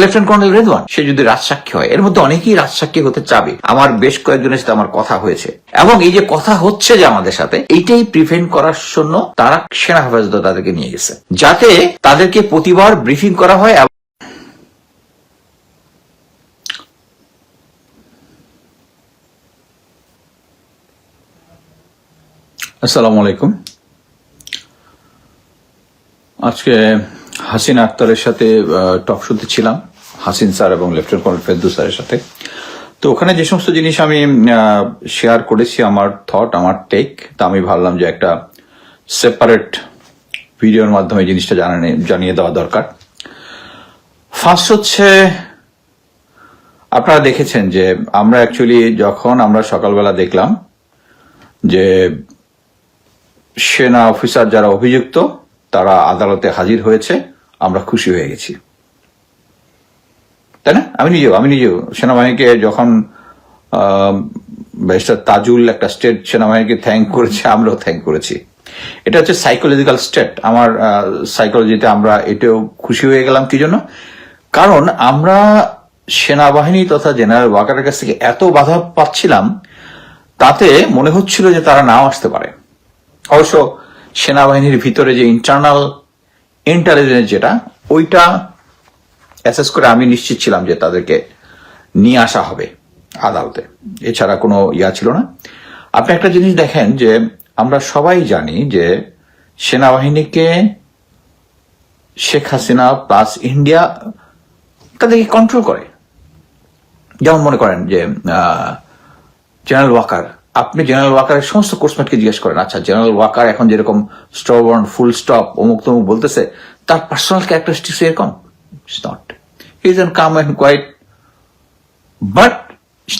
Lieutenant colonel Redwan সে যদি রাজসাক্ষী হয়, এর মধ্যে অনেকেই রাজসাক্ষী হতে চাবে। আমার বেশ কয়েকজনের সাথে আমার কথা হয়েছে। এবং এই যে কথা হচ্ছে যে আমাদের সাথে, এইটাই প্রিভেন্ট করার জন্য তারা সেনা হেফাজতে তাদেরকে নিয়ে গেছে। যাতে তাদেরকে প্রতিবার ব্রিফিং করা হয় আসসালামু আলাইকুম। আজকে হাসিন আক্তারের সাথে টক শুতে ছিলাম। হাসিন স্যার এবং লেফটেন্যান্ট কর্নেল ফেদ্দু স্যারের সাথে। তো ওখানে যে সমস্ত জিনিস আমি শেয়ার করেছি, আমার থট আমার টেক তা আমি ভাবলাম যে একটা সেপারেট ভিডিওর মাধ্যমে জিনিসটা জানানে, জানিয়ে দেওয়া দরকার। ফার্স্ট হচ্ছে, আপনারা দেখেছেন যে আমরা অ্যাকচুয়ালি যখন আমরা সকালবেলা দেখলাম যে সেনা অফিসার যারা অভিযুক্ত, তারা আদালতে হাজির হয়েছে। আমরা খুশি হয়ে গেছি। তাই না? আমি নিজেও আমি নিজেও সেনাবাহিনীকে যখন তাজুল একটা স্টেট সেনাবাহিনীকে থ্যাংক করেছে, আমরাও থ্যাংক করেছি। এটা হচ্ছে সাইকোলজিক্যাল স্টেট আমার সাইকোলজিতে আমরা এটাও খুশি হয়ে গেলাম। কি জন্য? কারণ আমরা সেনাবাহিনী তথা জেনারেল ওয়াকারের কাছ থেকে এত বাধা পাচ্ছিলাম, তাতে মনে হচ্ছিল যে তারা নাও আসতে পারে। অবশ্য সেনাবাহিনীর ভিতরে যে ইন্টারনাল ইন্টেলিজেন্স যেটা, ওইটা অ্যাসেস করে আমি নিশ্চিত ছিলাম যে তাদেরকে নিয়ে আসা হবে আদালতে। এছাড়া কোনো ইয়া ছিল না। আপনি একটা জিনিস দেখেন যে আমরা সবাই জানি যে সেনাবাহিনীকে শেখ হাসিনা প্লাস ইন্ডিয়া তাদেরকে কন্ট্রোল করে। যেমন মনে করেন যে জেনারেল ওয়াকার আপনি জেনারেল ওয়াকারের সমস্ত কোর্সমেটকে জিজ্ঞেস করেন আচ্ছা জেনারেল ওয়াকার এখন যেরকম স্টবর্ন ফুল স্টপ অমুক তমুক বলতেছে, তার পার্সোনাল ক্যারেক্টারিস্টিক্স এরকম? Not he is calm and quiet but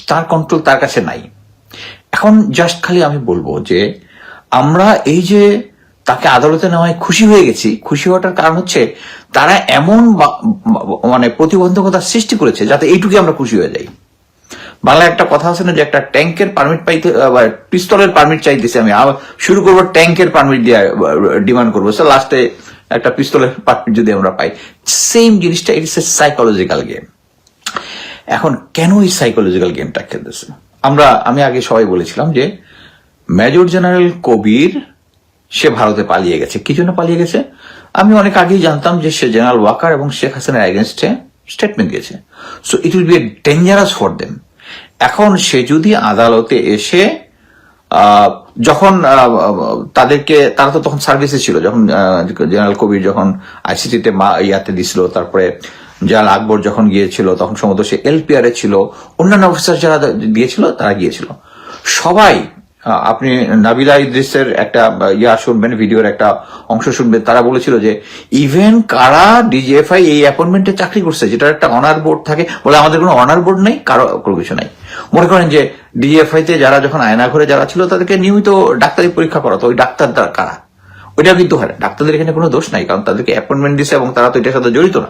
তার কন্ট্রোল তার কাছে নাই। এখন জাস্ট খালি আমি বলব যে, আমরা এই যে তাকে আদালতে নেওয়ায় খুশি হয়ে গেছি, খুশি হওয়াটার কারণ হচ্ছে তারা এমন মানে প্রতিবন্ধকতা সৃষ্টি করেছে যাতে এইটুকু আমরা খুশি হয়ে যাই। বাংলা একটা কথা আছে না যে একটা ট্যাঙ্কের পারমিট পাইতে পিস্তলের পারমিট চাইতেছি আমি। শুরু করব ট্যাঙ্কের পারমিট দিয়ে ডিমান্ড করব। লাস্টে একটা পিস্তলের পারমিট যদি আমরা পাই। সেম জিনিসটা ইটস এ সাইকোলজিক্যাল গেম এখন কেন এই সাইকোলজিক্যাল গেমটা খেলতেছে? আমরা, আমি আগে সবাই বলেছিলাম যে মেজর জেনারেল কবির, সে ভারতে পালিয়ে গেছে। কি জন্য পালিয়ে গেছে? আমি অনেক আগেই জানতাম যে সে জেনারেল ওয়াকার এবং শেখ হাসিনার এগেনস্টে স্টেটমেন্ট দিয়েছে। So it will be dangerous for them এখন সে যদি আদালতে এসে যখন তাদেরকে, তারা তো তখন সার্ভিসে ছিল, যখন জেনারেল কবির যখন আইসিটিতে মা ইয়াতে দিছিল, তারপরে জেনারেল আকবর যখন গিয়েছিল, তখন সম্ভবত সে এলপিআর এ ছিল, অন্যান্য অফিসার যারা দিয়েছিল, তারা গিয়েছিল। সবাই আপনি নাবিলা ইদ্রিসের একটা ইয়া শুনবেন, ভিডিওর একটা অংশ শুনবেন। তারা বলেছিল যে ইভেন কারা ডিজিএফআই এই অ্যাপয়েন্টমেন্টে চাকরি করছে, যেটার একটা অনার বোর্ড থাকে, বলে আমাদের কোনো অনার বোর্ড নেই, কারও কোনো কিছু নাই। মনে করেন যে ডিজিএফআই তে যারা যখন আয়না ঘরে যারা ছিল, তাদেরকে নিয়মিত ডাক্তারি পরীক্ষা করাতো ওই ডাক্তার দ্বারা কারা? ওইটা কিন্তু হয় ডাক্তারদের এখানে কোনো দোষ নাই, কারণ তাদেরকে অ্যাপয়েন্টমেন্ট দিছে এবং তারা তো এটার সাথে জড়িত না।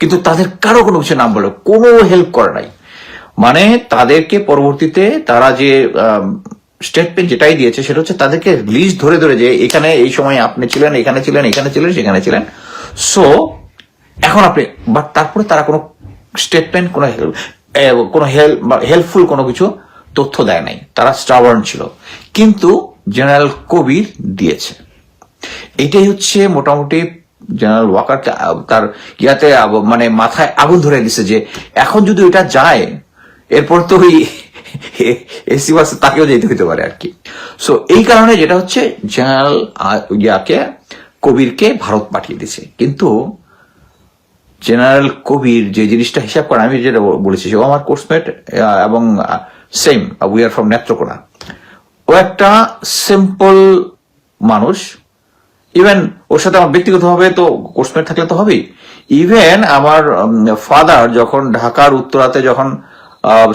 কিন্তু তাদের কারও কোনো কিছু নাম বলে, কোনো হেল্প করে নাই। মানে তাদেরকে পরবর্তীতে তারা যে স্টেটমেন্ট যেটাই দিয়েছে সেটা হচ্ছে তাদেরকে লিস্ট ধরে ধরে যে এখানে এই সময় আপনি ছিলেন, এখানে ছিলেন এখানে ছিলেন, সেখানে ছিলেন। সো এখন আপনি বাট তারপরে তারা কোনো স্টেটমেন্ট কোনো কোনো হেল্প বা হেল্পফুল কোনো কিছু তথ্য দেয় নাই। তারা স্টাবার্ন ছিল। কিন্তু জেনারেল কবির দিয়েছে। এটাই হচ্ছে মোটামুটি জেনারেল ওয়াকার তার ইয়াতে মানে মাথায় আগুন ধরে দিছে যে এখন যদি ওইটা যায়, এরপর তো ওই এসি বাসে তাকেও যেতে হতে পারে আর কি। সো এই কারণে যেটা হচ্ছে জেনারেল ইয়াকে, কবিরকে ভারত পাঠিয়ে দিছে কিন্তু জেনারেল কবির যে জিনিসটা হিসাব করে, আমি যেটা বলেছি সেও আমার কোর্সমেট এবং same we are from Netrokona ও একটা সিম্পল মানুষ। ইভেন ওর সাথে আমার ব্যক্তিগতভাবে তো কোর্সমেট থাকলে তো হবেই। ইভেন আমার ফাদার যখন ঢাকার উত্তরাতে যখন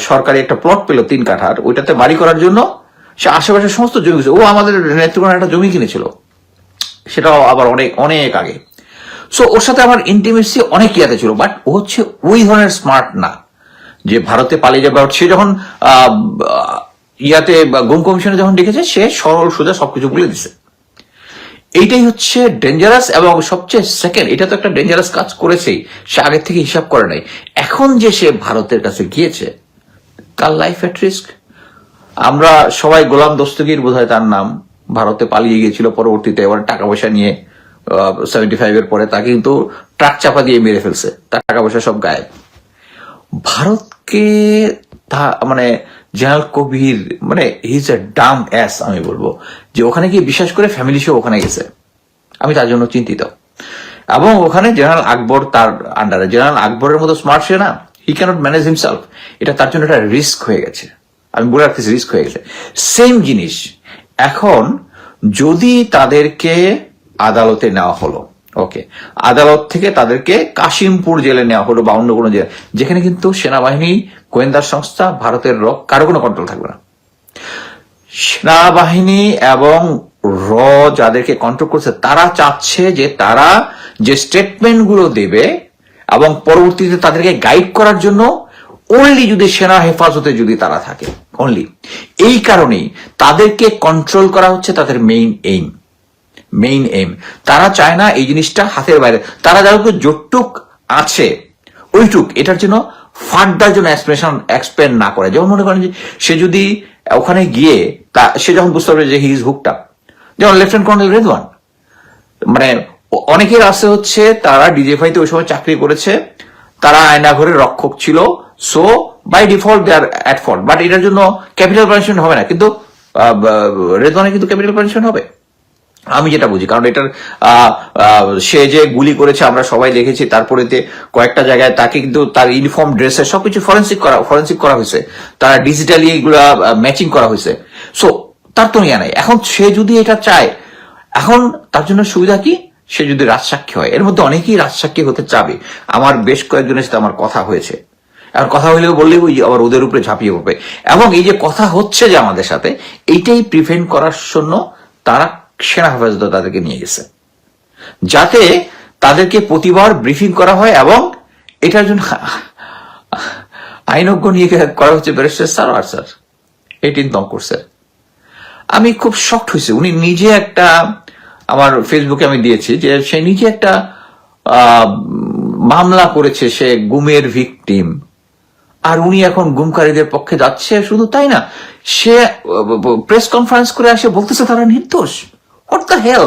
সরকারি একটা প্লট পেল তিন কাঠার, ওইটাতে বাড়ি করার জন্য সে আশেপাশে সমস্ত জমি ও আমাদের নেত্রকোনা একটা জমি কিনেছিল। সেটাও আবার অনেক অনেক আগে। সো ওর সাথে আমার ইন্টিমেসি অনেক ইয়াতে ছিল বাট ও হচ্ছে ওই ধরনের স্মার্ট না, যে ভারতে পালিয়ে যাবে। সে যখন ইয়াতে গুম কমিশনে যখন ডেকেছে, সে সরল সোজা সবকিছু বলে দিছে। এইটাই হচ্ছে ডেঞ্জারাস এবং সবচেয়ে সেকেন্ড এটা তো একটা ডেঞ্জারাস কাজ করেছেই। সে আগের থেকে হিসাব করে নাই। এখন যে সে ভারতের কাছে গিয়েছে, তার লাইফ এট রিস্ক আমরা সবাই গোলাম দস্তগীর বোধ তার নাম ভারতে পালিয়ে গিয়েছিল পরবর্তীতে, এবার টাকা পয়সা নিয়ে সেভেন্টি ফাইভের পরে তাকে কিন্তু ট্রাক চাপা দিয়ে মেরে ফেলছে। তার টাকা পয়সা সব গায়েব। ভারতকে তা- মানে জেনারেল কবির মানে হিজ এ ডাম অ্যাস আমি বলব। যে ওখানে গিয়ে বিশ্বাস করে ফ্যামিলি সহ ওখানে গেছে। আমি তার জন্য চিন্তিত। এবং ওখানে জেনারেল আকবর তার আন্ডারে জেনারেল আকবরের মতো স্মার্ট সে না হি ক্যানট ম্যানেজ হিমসেলফ এটা তার জন্য একটা রিস্ক হয়ে গেছে। আমি বলে রাখতেছি রিস্ক হয়ে গেছে। সেম জিনিস, এখন যদি তাদেরকে আদালতে নেওয়া হলো ওকে আদালত থেকে তাদেরকে কাশিমপুর জেলে নেওয়া হলো বা অন্য কোনো জেলে, যেখানে কিন্তু সেনাবাহিনী, গোয়েন্দা সংস্থা, ভারতের র কারও কোনো কন্ট্রোল থাকবে না। সেনাবাহিনী এবং র যাদেরকে কন্ট্রোল করছে, তারা চাচ্ছে যে তারা যে স্টেটমেন্টগুলো দেবে এবং পরবর্তীতে তাদেরকে গাইড করার জন্য অনলি যদি সেনা হেফাজতে যদি তারা থাকে অনলি এই কারণেই তাদেরকে কন্ট্রোল করা হচ্ছে, তাদের মেইন এইম মেইন এম তারা চায় না এই জিনিসটা হাতের বাইরে। তারা যাদেরকে জোটটুক আছে, ওইটুক। এটার জন্য ফার্দার জন্য এক্সপ্রেশন এক্সপ্লেন না করে। যেমন মনে করেন যে সে যদি ওখানে গিয়ে তা, সে যখন বুঝতে পারবে যে হি ইজ হুকড যেমন লেফটেন্যান্ট কর্নেল রেদওয়ান মানে অনেকের আছে হচ্ছে তারা ডিজেফাই তে ওই সময় চাকরি করেছে, তারা আয়নাঘরের রক্ষক ছিল so by default they are at fault but এটার জন্য ক্যাপিটাল পানিশমেন্ট হবে না। কিন্তু রেদওয়ানে কিন্তু ক্যাপিটাল পানিশমেন্ট হবে। আমি যেটা বুঝি, কারণ এটার সে যে গুলি করেছে, আমরা সবাই দেখেছি, তারপরেতে কয়েকটা জায়গায় তাকে কিন্তু তার ইউনিফর্ম ড্রেসে সবকিছু ফরেন্সিক করা ফরেন্সিক করা হয়েছে। তারা ডিজিটালি এগুলা ম্যাচিং করা হয়েছে। সো তার তো ইয়া নাই। এখন সে যদি এটা চায়, এখন তার জন্য সুবিধা কি? সে যদি রাজসাক্ষী হয়। এর মধ্যে অনেকেই রাজসাক্ষী হতে চাবে। আমার বেশ কয়েকজনের সাথে আমার কথা হয়েছে। আর কথা হইলেও বললেই ওই আবার ওদের উপরে ঝাঁপিয়ে পড়বে। এবং এই যে কথা হচ্ছে যে আমাদের সাথে, এইটাই প্রিভেন্ট করার জন্য তারা সেনা হেফাজতে তাদেরকে নিয়ে গেছে। যাতে তাদেরকে প্রতিবার ব্রিফিং করা হয় এবং এটার জন্য আইনজ্ঞ নিয়ে করা হচ্ছে ব্যারিস্টার স্যার আর স্যার এইটিন তম কোর্সের আমি খুব শক্ট হয়েছি। উনি নিজে একটা, আমার ফেসবুকে আমি দিয়েছি যে সে নিজে একটা মামলা করেছে সে গুমের ভিকটিম আর উনি এখন গুমকারীদের পক্ষে যাচ্ছে শুধু তাই না, সে প্রেস কনফারেন্স করে আসে বলতেছে তারা নির্দোষ। হোয়াট দ্য হেল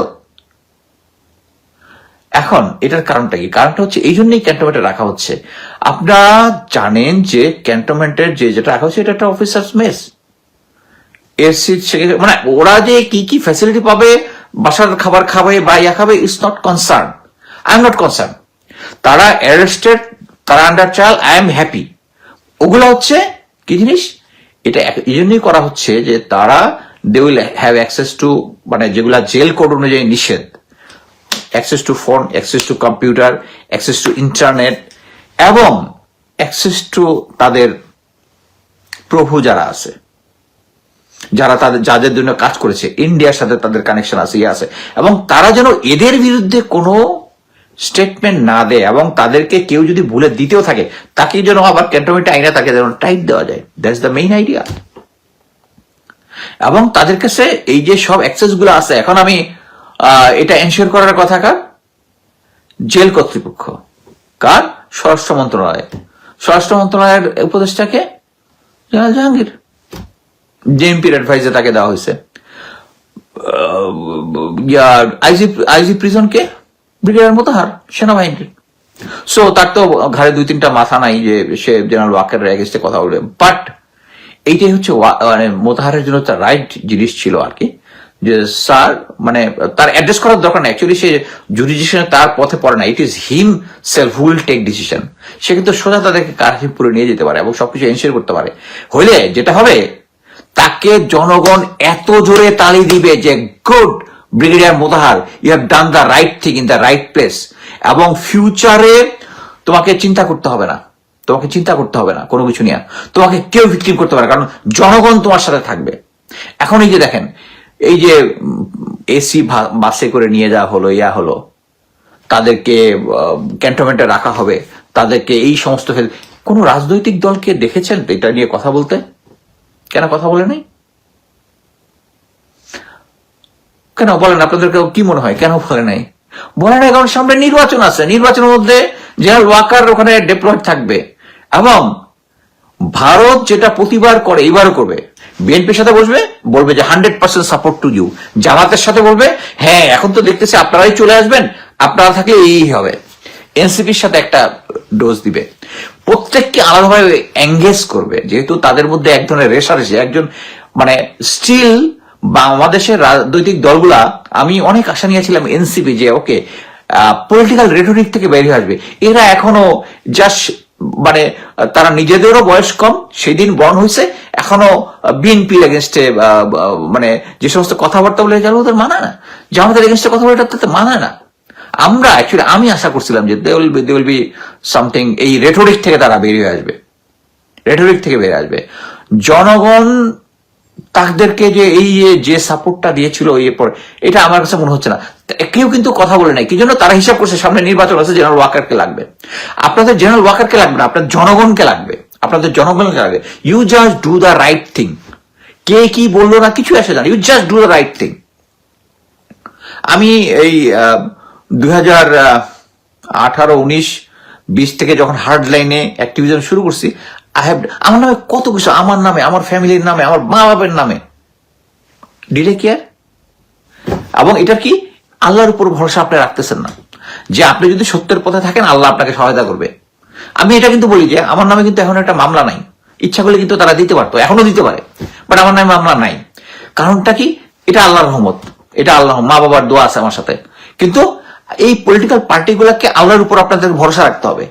এখন এটার কারণটা কি? কারণটা হচ্ছে এই জন্যই ক্যান্টনমেন্টে রাখা হচ্ছে। আপনারা জানেন যে ক্যান্টনমেন্টের যে যেটা রাখা হচ্ছে, এটা একটা অফিসার্স মেস এসি মানে ওরা যে কি কি ফ্যাসিলিটি পাবে, বাসার খাবার খাবে বা ইয়া খাবে it's not concern I am not concern তারা অ্যারেস্টেড তারা under trial I am happy ওগুলো হচ্ছে কি জিনিস? এটা এই জন্যই করা হচ্ছে যে তারা they will have access to মানে যেগুলা জেল কোড অনুযায়ী নিষেধ access to phone access to computer access to internet এবং অ্যাক্সেস টু তাদের প্রভু যারা আছে, যারা তাদের, যাদের জন্য কাজ করেছে ইন্ডিয়ার সাথে তাদের কানেকশন আছে ইয়ে আছে, এবং তারা যেন এদের বিরুদ্ধে কোনো স্টেটমেন্ট না দেয়, এবং তাদেরকে কেউ যদি ভুলে দিতেও থাকে তাকে যেন আবার ক্যান্টনমেন্টে আইনে তাকে যেন টাইট দেওয়া যায়। দ্যাটস দ্য মেইন আইডিয়া এবং তাদের কাছে এই যে সব অ্যাক্সেসগুলো আছে, এখন আমি এটা এনশিওর করার কথা কার? জেল কর্তৃপক্ষ। কার? স্বরাষ্ট্র মন্ত্রণালয়। স্বরাষ্ট্র মন্ত্রণালয়ের উপদেষ্টাকে? জেনারেল জাহাঙ্গীর। জেএমপির অ্যাডভাইসে তাকে দেওয়া হয়েছে। আইজি আইজি প্রিজনকে ব্রিগেডিয়ার মোতাহার সেনাবাহিনীর। সো তার তো ঘাড়ে দুই তিনটা মাথা নাই যে সে জেনারেল ওয়াকের এগেস্টে কথা বলবে। বাট এইটাই হচ্ছে মানে মোতাহারের জন্য তার রাইট জিনিস ছিল আর কি। যে স্যার মানে তার অ্যাড্রেস করার দরকার নেই। অ্যাকচুয়ালি সে জুডিশিয়ান তার পথে পড়ে না। It is himself will take decision সে কিন্তু সোজা তাদেরকে কারহিপুরে নিয়ে যেতে পারে এবং সবকিছু এনশিওর করতে পারে। হইলে যেটা হবে, তাকে জনগণ এত জোরে তালি দিবে যে good brigadier Motahar you have done the right thing in the right place এবং ফিউচারে তোমাকে চিন্তা করতে হবে না। তোমাকে চিন্তা করতে হবে না, কোনো কিছু নিয়ে। তোমাকে কেউ ভিক্টিম করতে পারে কারণ জনগণ তোমার সাথে থাকবে। এখন এই যে দেখেন, এই যে এসি বাসে করে নিয়ে যাওয়া হলো, ইয়া হলো, তাদেরকে ক্যান্টনমেন্টে রাখা হবে, তাদেরকে এই সমস্ত কোনো রাজনৈতিক দলকে দেখেছেন? এটা নিয়ে কথা বলতে? কেন কথা বলে নাই? কেন বলেন আপনাদেরকে কি মনে হয়? কেন বলে নাই? বলে নাই, কারণ সামনে নির্বাচন আছে। নির্বাচনের মধ্যে জেনারেল ওয়াকার ওখানে ডেপ্লয়েড থাকবে। এবং ভারত যেটা প্রতিবার করে এবারও করবে। বিএনপির সাথে বসবে, বলবে যে hundred percent support to you জামাতের সাথে বলবে হ্যাঁ এখন তো দেখতেছি আপনারাই চলে আসবেন, আপনারা থাকলে এই হবে। এনসিপির সাথে একটা ডোজ দিবে। প্রত্যেককে আলাদাভাবে এঙ্গেজ করবে। যেহেতু তাদের মধ্যে এক ধরনের রেশার এসে একজন মানে স্টিল বাংলাদেশের রাজনৈতিক দলগুলা, আমি অনেক আশা নিয়েছিলাম এনসিপি যে ওকে পলিটিক্যাল রেটরিক থেকে বেরিয়ে আসবে। এরা এখনও জাস্ট মানে তারা নিজেদেরও বয়স কম, সেদিন বর্ণ হয়েছে এখনও বিএনপির এগেনস্টে মানে যে সমস্ত কথাবার্তা বলে যাবে ওদের মানায় না। জামাতের এগেনস্টে কথা বলে তাতে মানায় না। আমরা অ্যাকচুয়ালি আমি আশা করছিলাম যে they will be they will be something এই রেটরিক থেকে তারা বেরিয়ে আসবে। রেটরিক থেকে বেরিয়ে আসবে। জনগণ তাদেরকে যে এই যে- যে সাপোর্টটা দিয়েছিল এই পর, এটা আমার কাছে মনে হচ্ছে না। কেউ কিন্তু কথা বলে নাই। কি জন্য তারা হিসাব করছে সামনে নির্বাচন আছে জেনারেল ওয়াকারকে লাগবে? আপনাদের জেনারেল ওয়াকারকে লাগবে না আপনার জনগণকে লাগবে। আপনাদের জনগণকে লাগবে। You just do the right thing কে কি বলল না কিছু আসে না। You just do the right thing আমি এই দুই হাজার আঠারো, উনিশ, বিশ থেকে যখন হার্ড লাইনে অ্যাক্টিভিজম শুরু করছি আই হ্যাভ আমার নামে কত কিছু, আমার নামে, আমার ফ্যামিলির নামে, আমার মা বাবার নামে ডিলে কেয়ার এবং এটা কি? আল্লাহর উপর ভরসা আপনি রাখতেছেন না। যে আপনি যদি সত্যের পথে থাকেন, আল্লাহ আপনাকে সহায়তা করবে। আমি এটা কিন্তু বলি যে, আমার নামে কিন্তু এখন একটা মামলা নাই। ইচ্ছা করলে কিন্তু তারা দিতে পারতো, এখনও দিতে পারে। বাট আমার নামে মামলা নাই। কারণটা কি? এটা আল্লাহর রহমত। এটা আল্লাহ মা বাবার দোয়া আছে আমার সাথে। কিন্তু এই পলিটিক্যাল পার্টিগুলোকে আল্লাহর উপর আপনাদের ভরসা রাখতে হবে।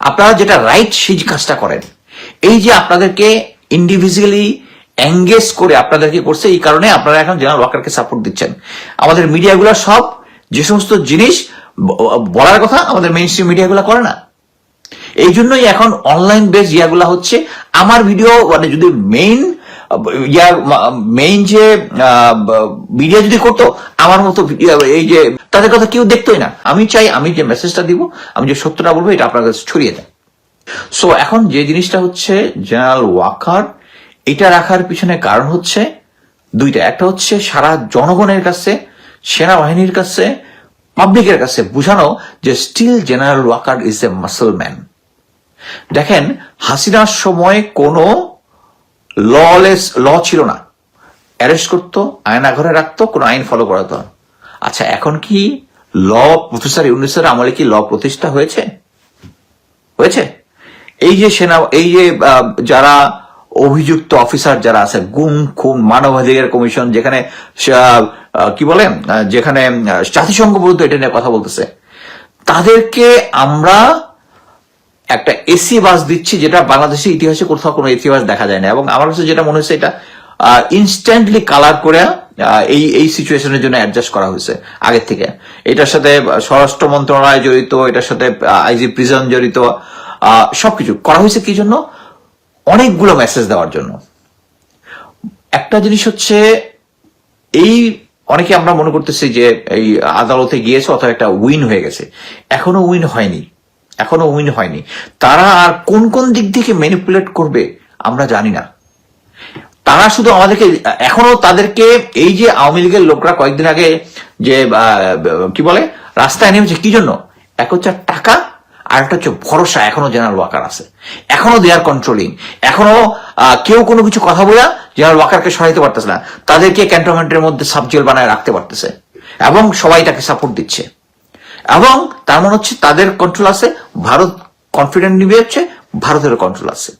আপনারা যেটা রাইট সেই কাজটা করেন। এই যে আপনাদেরকে ইন্ডিভিজুয়ালি এঙ্গেজ করে আপনাদেরকে করছে, এই কারণে আপনারা এখন জেনারেল ওয়াকারকে সাপোর্ট দিচ্ছেন। আমাদের মিডিয়াগুলো সব যে সমস্ত জিনিস বলার কথা আমাদের মেইন স্ট্রিম মিডিয়াগুলো করে না। এই জন্যই এখন অনলাইন বেস ইয়াগুলা হচ্ছে, আমার ভিডিও মানে যদি মেইন ইয়ার মেইন যে মিডিয়া যদি করতো, আমার মতো এই যে, তাদের কথা কেউ দেখতোই না। আমি চাই আমি যে মেসেজটা দিব, আমি যে সত্যটা বলব, এটা আপনার কাছে ছড়িয়ে দেয়। সো এখন যে জিনিসটা হচ্ছে জেনারেল ওয়াকার এটা রাখার পিছনে কারণ হচ্ছে দুইটা। একটা হচ্ছে সারা জনগণের কাছে, সেনাবাহিনীর কাছে পাবলিকের কাছে বুঝানো যে still general Waker is a muscle man দেখেন, হাসিনার সময় কোনো ললেস ল ছিল না। অ্যারেস্ট করতো, আয়না ঘরে রাখতো, কোনো আইন ফলো করাতো। আচ্ছা এখন কি ল প্রফেসর ইউনিসের আমলে কি ল প্রতিষ্ঠা হয়েছে? হয়েছে? এই যে সেনা, এই যে যারা অভিযুক্ত অফিসার যারা আছে, গুম, খুন, মানবাধিকার কমিশন, যেখানে কি বলে যেখানে জাতিসংঘ পর্যন্ত এটা নিয়ে কথা বলতেছে, তাদেরকে আমরা একটা এসি বাস দিচ্ছি যেটা বাংলাদেশের ইতিহাসে কোথাও কোনো বাস দেখা যায় না। এবং আমার কাছে যেটা মনে হচ্ছে এটা ইনস্ট্যান্টলি কালার করে এই এই সিচুয়েশনের জন্য অ্যাডজাস্ট করা হয়েছে আগের থেকে। এটার সাথে স্বরাষ্ট্র মন্ত্রণালয় জড়িত, এটার সাথে আইজি প্রিজন জড়িত সবকিছু। করা হয়েছে কি জন্য? অনেকগুলো মেসেজ দেওয়ার জন্য। একটা জিনিস হচ্ছে, এই অনেকে আমরা মনে করতেছি যে এই আদালতে গিয়েছে, অথবা একটা উইন হয়ে গেছে। এখনও উইন হয়নি। এখনও উইন হয়নি। তারা আর কোন কোন দিক থেকে ম্যানিপুলেট করবে, আমরা জানি না। তারা শুধু আমাদেরকে, এখনও তাদেরকে, এই যে আওয়ামী লীগের লোকরা কয়েকদিন আগে যে কি বলে, রাস্তায় নেমেছে, কি জন্য? এক হচ্ছে টাকা আর একটা হচ্ছে ভরসা, এখনও জেনারেল ওয়াকার আছে। এখনও দে আর কন্ট্রোলিং এখনও কেউ কোনো কিছু কথা বলে জেনারেল ওয়াকারকে সরাইতে পারতেছে না। তাদেরকে ক্যান্টনমেন্টের মধ্যে সাবজেল বানায় রাখতে পারতেছে। এবং সবাই তাকে সাপোর্ট দিচ্ছে। এবং তার মানে হচ্ছে তাদের কন্ট্রোল আছে, ভারত কনফিডেন্ট নিবে হচ্ছে ভারতের কন্ট্রোল আছে।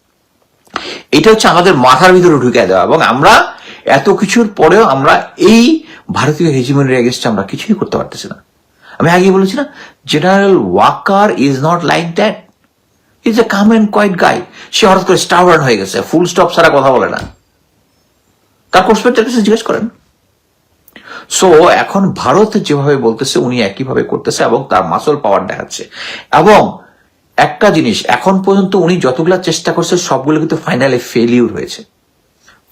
এটা হচ্ছে আমাদের মাথার ভিতরে ঢুকে দেওয়া। এবং আমরা এত কিছুর পরেও আমরা এই ভারতীয় হেজিমনের এগেস্টে আমরা কিছুই করতে পারতেছি না। আমি আগে বলেছি না general Waker is not like that is a calm and quiet guy সে হঠাৎ করে স্টার্বার্ন হয়ে গেছে ফুল স্টপ ছাড়া কথা বলে না। তার কোর্সপেক্টের কাছে জিজ্ঞেস করেন। সো এখন ভারত যেভাবে বলতেছে, উনি একইভাবে করতেছে এবং তার মাসল পাওয়ার দেখাচ্ছে। এবং একটা জিনিস, এখন পর্যন্ত উনি যতগুলা চেষ্টা করছে, সবগুলো কিন্তু ফাইনালে ফেলিউর হয়েছে।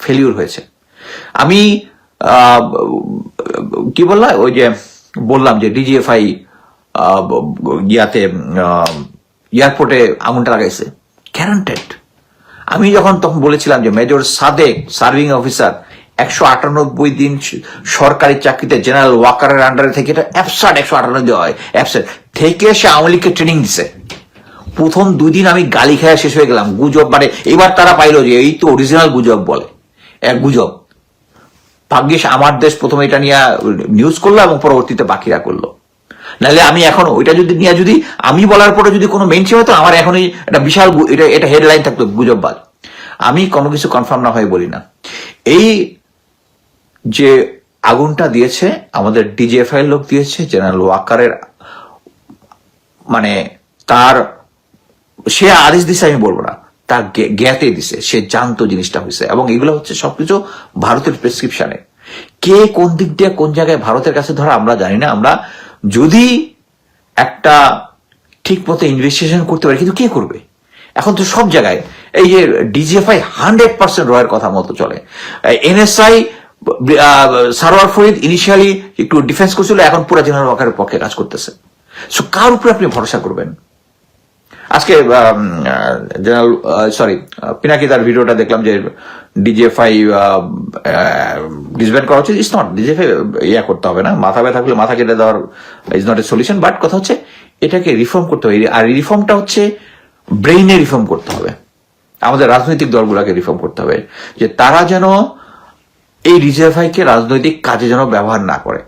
ফেলিউর হয়েছে। আমি কি বললাম ওই যে বললাম যে ডিজিএফআই ইয়াতে এয়ারপোর্টে আগুনটা লাগাইছে। গ্যারান্টেড আমি যখন তখন বলেছিলাম যে মেজর সাদেক, সার্ভিং অফিসার, একশো আটানব্বই দিন সরকারি চাকরিতে জেনারেল ওয়াকারের আন্ডারে থেকে এটা অ্যাবসার্ড একশো আটানব্বই হয়। অ্যাবসার্ড থেকে সে আওয়ামী লীগকে ট্রেনিং দিছে। প্রথম দুই দিন আমি গালি খেয়া শেষ হয়ে গেলাম। গুজব মানে এবার তারা পাইলো যে এই তো অরিজিনাল গুজব বলে। এক গুজব। ভাগ্যিস আমার দেশ প্রথমে এটা নিয়ে নিউজ করল এবং পরবর্তীতে বাকিরা করল। নাহলে আমি এখন ওইটা যদি নিয়ে যদি আমি বলার পরে যদি কোনো মেনশন হতো, আমার এখনই একটা বিশাল এটা এটা হেডলাইন থাকতো গুজববাজ আমি কোনো কিছু কনফার্ম না হয়ে বলি না। এই যে আগুনটা দিয়েছে, আমাদের ডিজিএফআই লোক দিয়েছে জেনারেল ওয়াকারের মানে তার, সে আদেশ দিছে আমি বলব না। তার জ্ঞাতে দিছে, সে জানতো জিনিসটা হয়েছে এবং এগুলো হচ্ছে সবকিছু ভারতের প্রেসক্রিপশনে কে কোন দিক দিয়ে কোন জায়গায় ভারতের কাছে ধরা, আমরা জানি না। আমরা যদি একটা ঠিক মতো ইনভেস্টিগেশন করতে পারি, কিন্তু কে করবে? এখন তো সব জায়গায় এই যে ডিজিএফআই হান্ড্রেড পার্সেন্ট রয়ের কথা মতো চলে। এনএসআই সারোয়ার ফরিদ ইনিশিয়ালি একটু ডিফেন্স করছিল, এখন পুরো জেনারেল ওয়াকারের পক্ষে কাজ করতেছে। সো কার উপরে আপনি ভরসা করবেন? আজকে জেনারেল সরি পিনাকিদার ভিডিওটা দেখলাম যে ডিজিএফআই ডিসব্যান্ড করা হচ্ছে। ইস নট ডিজিএফআই ইয়া করতে হবে না। মাথা ব্যথা থাকলে মাথা কেটে দেওয়ার is not a solution but কথা হচ্ছে এটাকে রিফর্ম করতে হবে। আর রিফর্মটা হচ্ছে ব্রেইনে রিফর্ম করতে হবে। আমাদের রাজনৈতিক দলগুলোকে রিফর্ম করতে হবে। যে তারা যেন এই ডিজিএফআই কে রাজনৈতিক কাজে যেন ব্যবহার না করে।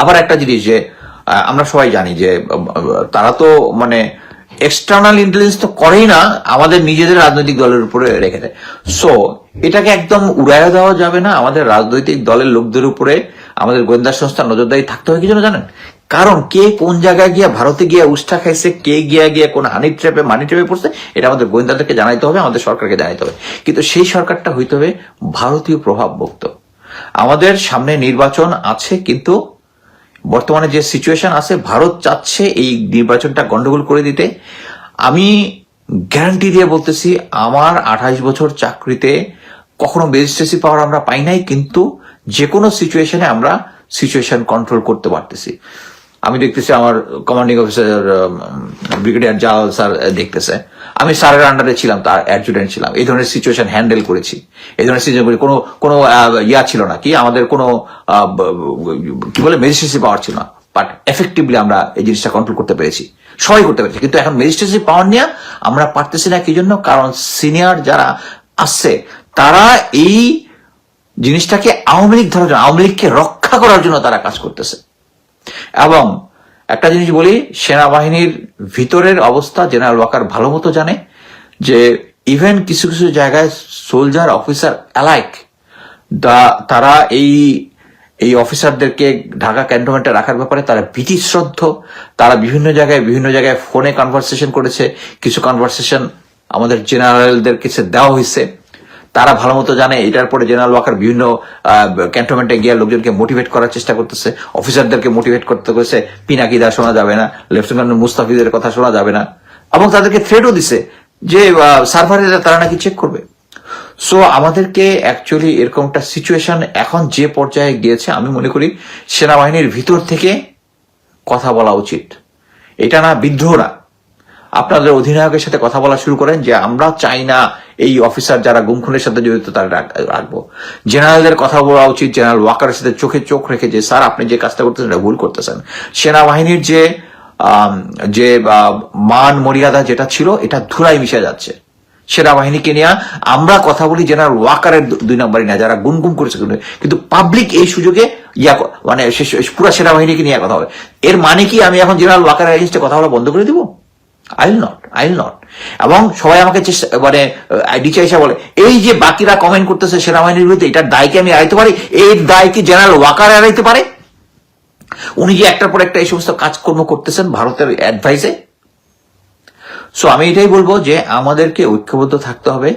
আবার একটা জিনিস যে আমরা সবাই জানি যে তারা তো মানে এক্সটার্নাল ইন্টেলিজেন্স তো করেই না, আমাদের নিজেদের রাজনৈতিক দলের উপরে রেখে দেয়। সো এটাকে একদম উড়াইয়া দেওয়া যাবে না, আমাদের রাজনৈতিক দলের লোকদের উপরে, আমাদের গোয়েন্দা সংস্থা নজরদারি থাকতে হবে কি জন্য জানেন? কারণ কে কোন জায়গায় গিয়ে ভারতে গিয়ে উষ্ঠা খাইছে, কে গিয়া গিয়ে কোন হানি ট্রেপে মানি ট্রেপে পড়ছে, এটা আমাদের গোয়েন্দাদেরকে জানাইতে হবে, আমাদের সরকারকে জানাইতে হবে। কিন্তু সেই সরকারটা হইতে হবে ভারতীয় প্রভাবমুক্ত। আমাদের সামনে নির্বাচন আছে, কিন্তু বর্তমানে যে সিচুয়েশন আছে, ভারত চাচ্ছে এই নির্বাচনটা গন্ডগোল করে দিতে। আমি গ্যারান্টি দিয়ে বলতেছি, আমার আঠাইশ বছর চাকরিতে কখনো ম্যাজিস্ট্রেসি পাওয়ার আমরা পাই নাই, কিন্তু যে কোনো সিচুয়েশনে আমরা সিচুয়েশন কন্ট্রোল করতে পারতেছি। আমি দেখতেছি আমার commanding officer brigadier Jalal sir দেখতেছে। আমি স্যারের আন্ডারে ছিলাম, তার অ্যাডজুটেন্ট ছিলাম। এই ধরনের সিচুয়েশন হ্যান্ডেল করেছি। এই ধরনের সিচুয়েশন কোনো কোনো ইয়া ছিল না কি? আমাদের কোনো কি বলে মেজিস্ট্রেসি পাওয়ার ছিল না। বাট এফেক্টিভলি আমরা এই জিনিসটা কন্ট্রোল করতে পেরেছি। সবাই করতে পেরেছি। কিন্তু এখন ম্যাজিস্ট্রেসি পাওয়ার নিয়ে আমরা পারতেছি না, কি জন্য? কারণ সিনিয়র যারা আসছে তারা এই জিনিসটাকে আওয়ামী লীগ ধরার জন্য, আওয়ামী লীগকে রক্ষা করার জন্য তারা কাজ করতেছে। এবং একটা জিনিস বলি, সেনাবাহিনীর ভিতরের অবস্থা জেনারেল ওয়াকার ভালো মতো জানে যে ইভেন কিছু কিছু জায়গায় সোলজার অফিসার অ্যালাইক তারা এই এই অফিসারদেরকে ঢাকা ক্যান্টনমেন্টে রাখার ব্যাপারে তারা ভীতি শ্রদ্ধ, তারা বিভিন্ন জায়গায় বিভিন্ন জায়গায় ফোনে কনভারসেশন করেছে, কিছু কনভারসেশন আমাদের জেনারেলদের কাছে দেওয়া হয়েছে। তারা ভালো মতো জানে, এটার পরে জেনারেল ওয়াকার বিভিন্ন ক্যান্টনমেন্টে গিয়ে লোকজনকে মোটিভেট করার চেষ্টা করতেছে, অফিসারদেরকে মোটিভেট করতে করেছে পিনাকিদা শোনা যাবে না, লেফটেন্যান্ট মুস্তাফিজের কথা শোনা যাবে না, এবং তাদেরকে থ্রেটও দিছে যে সার্ভারে তারা নাকি চেক করবে। সো আমাদেরকে অ্যাকচুয়ালি এরকম একটা সিচুয়েশন এখন যে পর্যায়ে গিয়েছে, আমি মনে করি সেনাবাহিনীর ভিতর থেকে কথা বলা উচিত। এটা না বিদ্রোহ না। আপনাদের অধিনায়কের সাথে কথা বলা শুরু করেন যে আমরা চাই না এই অফিসার যারা গুম খুনের সাথে জড়িত তারা রাখব। জেনারেলদের কথা বলা উচিত, জেনারেল ওয়াকারের সাথে চোখে চোখ রেখে যে, স্যার, আপনি যে কাজটা করতেছেন ভুল করতেছেন। সেনাবাহিনীর যে যে মান মর্যাদা যেটা ছিল, এটা ধুলাই মিশে যাচ্ছে। সেনাবাহিনীকে নিয়ে আমরা কথা বলি জেনারেল ওয়াকারের দুই নম্বরই না, যারা গুনগুম করেছে। কিন্তু- পাবলিক এই সুযোগে ইয়া মানে পুরো সেনাবাহিনীকে নিয়ে কথা হবে এর মানে কি আমি এখন জেনারেল ওয়াকারের এগেনস্টে কথা বলা বন্ধ করে দিব? আইল নট আইল নট এবং সবাই আমাকে চেষ্টা মানে আইডি হিসাবে বলে, এই যে বাকিরা কমেন্ট করতেছে সেনাবাহিনীর বিরুদ্ধে, এটার দায়কে আমি এড়াইতে পারি? এই দায়কে জেনারেল ওয়াকার এড়াইতে পারে? উনি যে একটার পর একটা এই সমস্ত কাজকর্ম করতেছেন ভারতের অ্যাডভাইসে সো আমি এটাই বলব যে আমাদেরকে ঐক্যবদ্ধ থাকতে হবে।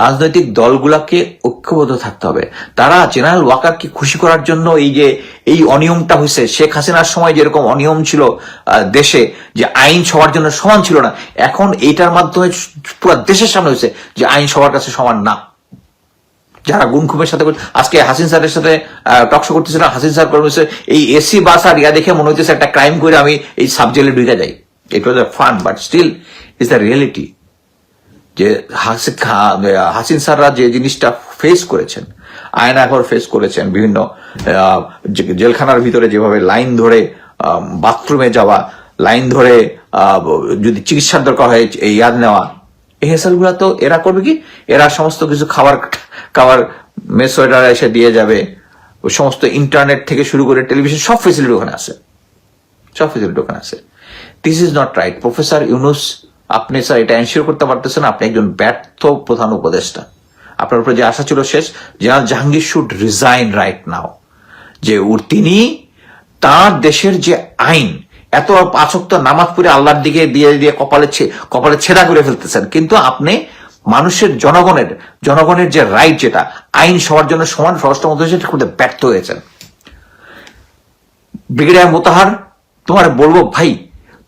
রাজনৈতিক দলগুলাকে ঐক্যবদ্ধ থাকতে হবে। তারা জেনারেল ওয়াকারকে খুশি করার জন্য এই যে, এই অনিয়মটা হয়েছে, শেখ হাসিনার সময় যেরকম অনিয়ম ছিল দেশে, যে আইন সবার জন্য সমান ছিল না, এখন এইটার মাধ্যমে পুরো দেশের সামনে হয়েছে যে আইন সবার কাছে সমান না। যারা গুম খুবের সাথে আজকে হাসিন স্যারের সাথে টকশো করতেছিলাম হাসিন স্যার করতেছে এই এসি বাস আর ইয়া দেখে মনে হইতেছে একটা ক্রাইম করে আমি এই সাবজেক্টে ঢুকে যাই। It was a fun but still is the reality যে হাসি- হাসিন স্যাররা যে জিনিসটা ফেস করেছেন, আয়না ঘর ফেস করেছেন, বিভিন্ন জেলখানার ভিতরে যেভাবে লাইন ধরে বাথরুমে যাওয়া লাইন ধরে যদি চিকিৎসার দরকার হয়, এই ইয়াদ নেওয়া, এই হেসালগুলো তো এরা করবে কি? এরা সমস্ত কিছু খাবার খাবার মেস ওয়েটার এসে দিয়ে যাবে সমস্ত ইন্টারনেট থেকে শুরু করে টেলিভিশন সব ফেসিলিটি ওখানে আছে। সব ফেসিলিটি ওখানে আছে। This is not right professor Yunus আপনি স্যার এটা এনশিওর করতে পারতেছেন আপনি একজন ব্যর্থ প্রধান উপদেষ্টা। আপনার উপরে যে আশা ছিল শেষ, general Jahangir should resign right now যে তিনি তার দেশের যে আইন, এত পাচক নামাজ পড়ে আল্লাহর দিকে দিয়ে দিয়ে কপালে কপালে ছেদা করে ফেলতেছেন। কিন্তু আপনি মানুষের জনগণের জনগণের যে রাইট যেটা, আইন সবার জন্য সমান, স্বরাষ্ট্র মন্ত্রী সেটা করতে ব্যর্থ হয়েছেন। ব্রিগেডিয়ার মোতাহার, তোমার বলব, ভাই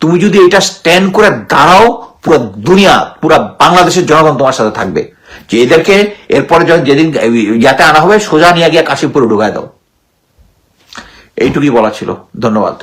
তুমি যদি এটা স্ট্যান্ড করে দাঁড়াও, পুরো দুনিয়া, পুরো বাংলাদেশের জনগণ তোমার সাথে থাকবে। যে এদেরকে এরপরে যেদিন যাতে আনা হবে, সোজা নিয়ে গিয়ে কাশিমপুরে ঢুকায় দাও। এইটুকুই বলা ছিল। ধন্যবাদ।